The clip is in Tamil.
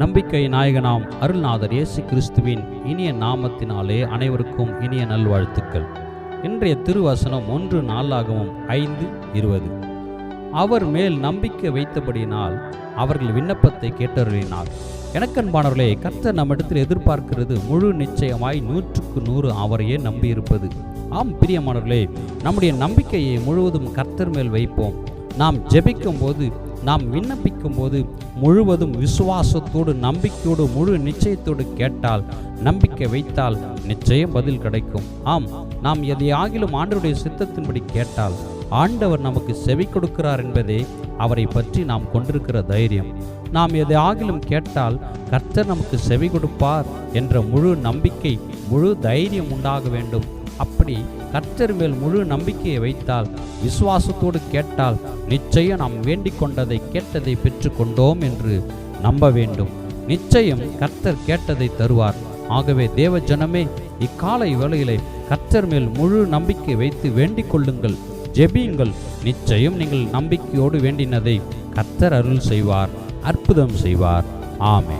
நம்பிக்கை நாயகனாம் அருள்நாதர் இயேசு கிறிஸ்துவின் இனிய நாமத்தினாலே அனைவருக்கும் இனிய நல்வாழ்த்துக்கள். இன்றைய திருவசனம் ஒன்று நாளாகவும் ஐந்து இருபது. அவர் மேல் நம்பிக்கை வைத்தபடியினால் அவர்கள் விண்ணப்பத்தை கேட்டருளினார். எனக்கன்பானவர்களே கர்த்தர் நம்மிடத்தில் எதிர்பார்க்கிறது முழு நிச்சயமாய் நூற்றுக்கு நூறு அவரையே நம்பியிருப்பது. ஆம் பிரியமானவர்களே நம்முடைய நம்பிக்கையை முழுவதும் கர்த்தர் மேல் வைப்போம். நாம் ஜெபிக்கும் போது நாம் விண்ணப்பிக்கும் போது முழுவதும் விசுவாசத்தோடு நம்பிக்கையோடு முழு நிச்சயத்தோடு கேட்டால் நம்பிக்கை வைத்தால் நிச்சயம் பதில் கிடைக்கும். ஆம் நாம் எதையாகிலும் ஆண்டருடைய ஆண்டவருடைய சித்தத்தின்படி கேட்டால் ஆண்டவர் நமக்கு செவி கொடுக்கிறார் என்பதே அவரை பற்றி நாம் கொண்டிருக்கிற தைரியம். நாம் எதை ஆகிலும் கேட்டால் கர்த்தர் நமக்கு செவி கொடுப்பார் என்ற முழு நம்பிக்கை முழு தைரியம் உண்டாக வேண்டும். அப்படி கர்த்தர் மேல் முழு நம்பிக்கையை வைத்தால் விசுவாசத்தோடு கேட்டால் நிச்சயம் நாம் வேண்டிக் கொண்டதை கேட்டதை பெற்றுக்கொண்டோம் என்று நம்ப வேண்டும். நிச்சயம் கர்த்தர் கேட்டதை தருவார். ஆகவே தேவ ஜனமே இக்காலை வேளையிலே கர்த்தர் மேல் முழு நம்பிக்கை வைத்து வேண்டிக் கொள்ளுங்கள் ஜெபியுங்கள். நிச்சயம் நீங்கள் நம்பிக்கையோடு வேண்டினதை கர்த்தர் அருள் செய்வார் அற்புதம் செய்வார். ஆமே